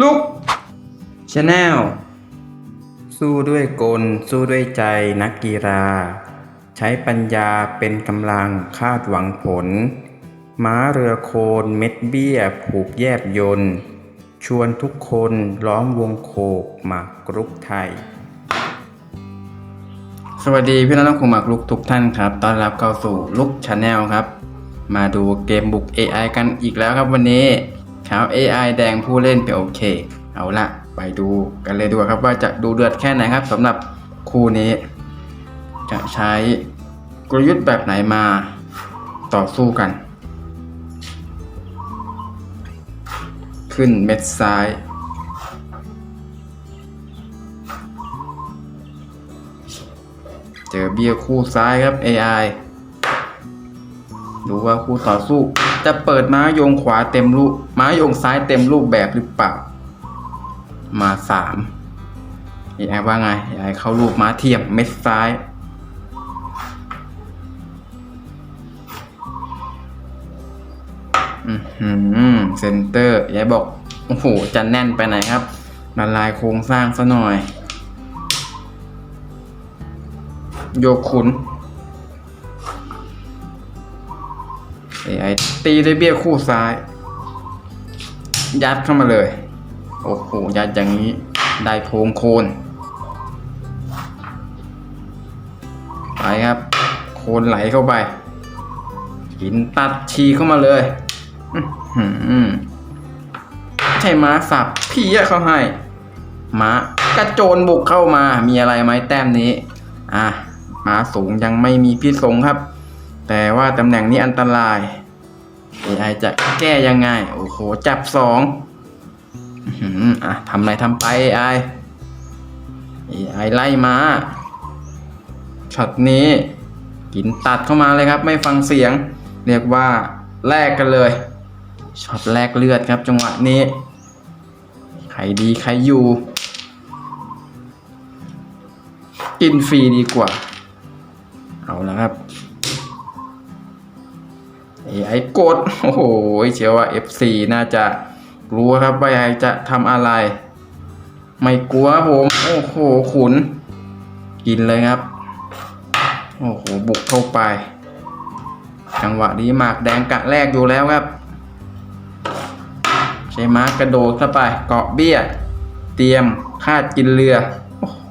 ลุกชาแนลสู้ด้วยกล สู้ด้วยใจนักกีฬา ใช้ปัญญาเป็นกำลังคาดหวังผล ม้าเรือโคนเม็ดเบี้ย ผูกแยบยนต์ชวนทุกคนล้อมวงโคกหมากกรุกไทย สวัสดีพี่น้องนักขงหมากลุกทุกท่านครับต้อนรับเข้าสู่ลุกชาแนลครับ มาดูเกมบุก AI กันอีกแล้วครับวันนี้ ขาว AI แดงผู้เล่นไปโอเค เอาละไปดูกันเลยดีกว่าครับว่าจะดูเดือดแค่ไหนครับสำหรับคู่นี้ จะใช้กลยุทธ์แบบไหนมาต่อสู้กัน ขึ้นเม็ดซ้ายเจอเบี้ยคู่ซ้ายครับ AI ดูว่าคู่ต่อสู้จะเปิดม้าโยงขวาเต็มรูปม้าโยงซ้ายเต็มรูปแบบหรือเปล่า มาสาม AI ว่าไง AI เข้ารูปม้าเทียมเม็ดซ้ายอือหือเซนเตอร์ยายบอก โอ้โห จะแน่นไปไหนครับละลายโครงสร้างซะหน่อย โยกขุน AI ตีด้วยเบี้ยคู่ซ้าย ยัดเข้ามาเลย โอ้โห ยัดอย่างนี้ได้โพงโคน ไปครับ โคนไหลเข้าไป หินตัดชีเข้ามาเลยใช่ม้าสับพี่อะเขาให้ ม้ากระโจนบุกเข้ามา มีอะไรไหมแต้มนี้ อะม้าสูงยังไม่มีพิษสงครับ แต่ว่าตำแหน่งนี้อันตราย AI จะแก้ยังไง โอ้โห จับสองอืมอะทำอะไรทำไป AI AI ไล่มาช็อตนี้ กินตัดเข้ามาเลยครับ ไม่ฟังเสียง เรียกว่าแลกกันเลยช็อตแลกเลือดครับจังหวะนี้ ใครดีใครอยู่ กินฟรีดีกว่า เอาละครับ AI กด โอ้โห เชื่อว่า FC น่าจะรู้ครับว่า AI จะทำอะไร ไม่กลัวผม โอ้โห ขุน กินเลยครับ โอ้โห บุกเข้าไป จังหวะนี้หมากแดงกะแรกอยู่แล้วครับใช้ม้ากระโดดเข้าไป เกาะเบี้ย เตรียมคาดกินเรือ โอ้โห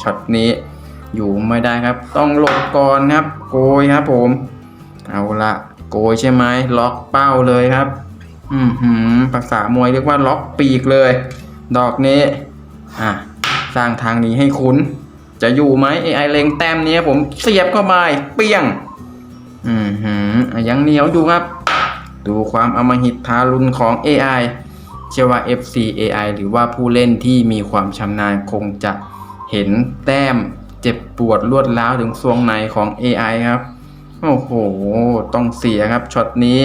ช็อตนี้อยู่ไม่ได้ครับ ต้องหลบก่อนครับ โกยครับผม เอาละ โกยใช่ไหมล็อกเป้าเลยครับ อืมหืมภาษามวยเรียกว่าล็อกปีกเลย ดอกนี้ อะ สร้างทางนี้ให้คุณ จะอยู่ไหม AI เลงแต้มนี้ผมเสียบเข้าไปเปี้ยง อืมหืมยังเหนียวอยู่ครับ ดูความอำมหิตทารุณของ AI เชื่อว่า FC AI หรือว่าผู้เล่นที่มีความชำนาญคงจะเห็นแต้มเจ็บปวดรวดร้าวถึงทรวงในของ AI ครับ โอ้โห ต้องเสียครับช็อตนี้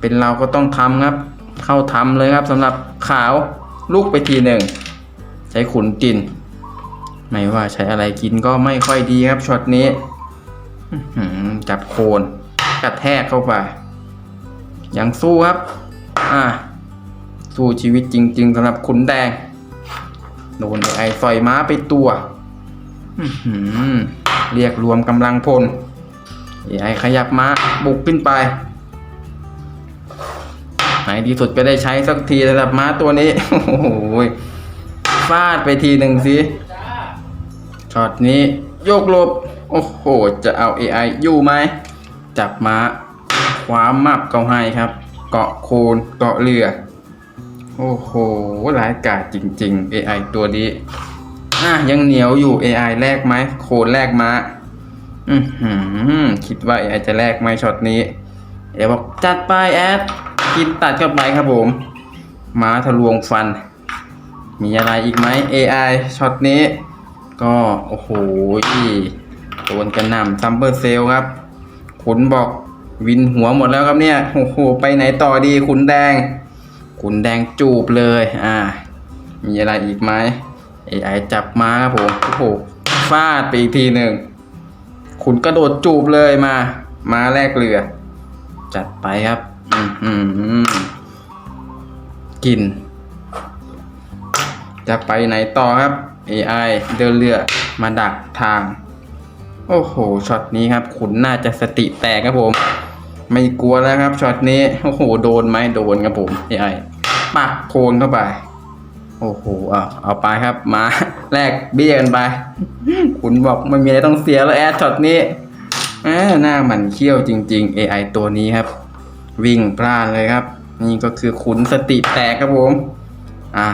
เป็นเราก็ต้องทำครับ เข้าทำเลยครับสำหรับขาวลูกไปทีหนึ่ง ใช้ขุนกิน ไม่ว่าใช้อะไรกินก็ไม่ค่อยดีครับช็อตนี้จับโคนกระแทกเข้าไป ยังสู้ครับ อ่า สู้ชีวิตจริง ๆสำหรับขุนแดง โดนไอ้ซอยม้าไปตัวเรียกรวมกำลังพล ไอขยับม้าบุกขึ้นไป ไหนที่สุดก็ได้ใช้สักทีสำหรับม้าตัวนี้ โอ้โหฟาดไปทีหนึ่งสิช็อตนี้โยกหลบ โอ้โห จะเอา AI อยู่ไหม จับม้าคว้ามับเขาให้ครับ เกาะโคนเกาะเรือ โอ้โหร้ายกาจจริง ๆ AI ตัวนี้อะยังเหนียวอยู่ AI แลกไหมโคนแลกม้า อือหือคิดว่า AI จะแลกไหมช็อตนี้เอบอกจัดไปแอดกินตัดเข้าไปครับผมม้าทะลวงฟัน มีอะไรอีกไหม AI ช็อตนี้ ก็โอ้โหโดนกระหน่ำซัมเบอร์เซลครับ ขุนบอกวินหัวหมดแล้วครับเนี่ย โอ้โห ไปไหนต่อดีขุนแดง ขุนแดงจูบเลย อ่า มีอะไรอีกไหม AI จับม้าครับผม โอ้โห ฟาดไปอีกทีหนึ่ง ขุนกระโดดจูบเลยมา มาแลกเรือ จัดไปครับ อือหือกิน จะไปไหนต่อครับ AI เดินเรือมาดักทาง โอ้โหช็อตนี้ครับ ขุนน่าจะสติแตกครับผม ไม่กลัวแล้วครับช็อตนี้ โอ้โห โดนไหมโดนครับผม AI ปักโคนเข้าไป โอ้โหเอาเอาไปครับมาแลกเบี้ยกันไปขุนบอกไม่มีอะไรต้องเสียแล้วแอดช็อตนี้หน้ามันเขี้ยวจริง ๆ AI ตัวนี้ครับ วิ่งพลาดเลยครับ นี่ก็คือขุนสติแตกครับผม อะ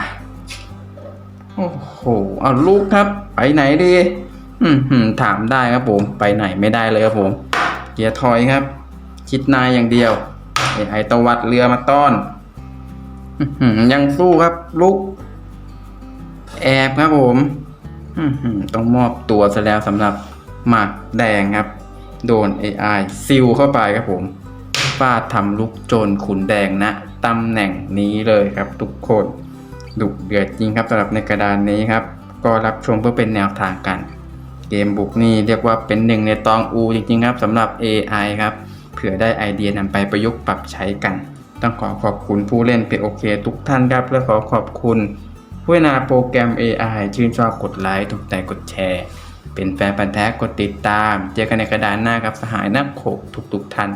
โอ้โหเอาลูกครับ ไปไหนดีอืมถามได้ครับผม ไปไหนไม่ได้เลยครับผม เกียร์ถอยครับ คิดนายอย่างเดียวไอ้ตวัดเรือมาต้อนยังสู้ครับ ลุก แอบครับผมต้องมอบตัวซะแล้วสำหรับหมากแดงครับ โดน AI ซิลเข้าไปครับผมฟาดทำลุกโจรขุนแดงนะตำแหน่งนี้เลยครับ ทุกคนดุเดือดจริงครับสำหรับในกระดานนี้ครับ ก็รับชมเพื่อเป็นแนวทางกัน เกมบุกนี่เรียกว่าเป็นหนึ่งในตองอูจริงๆครับสำหรับ AI ครับเผื่อได้ไอเดียนำไปประยุกต์ปรับใช้กัน ต้องขอขอบคุณผู้เล่นเพโอเค ทุกท่านครับและขอขอบคุณ ผู้พัฒนาโปรแกรม AI ชื่นชอบกดไลค์ถูกใจกดแชร์ เป็นแฟนพันธ์แท้กดติดตาม เจอกันในกระดานหน้ากับสหายนักโขกทุกๆท่าน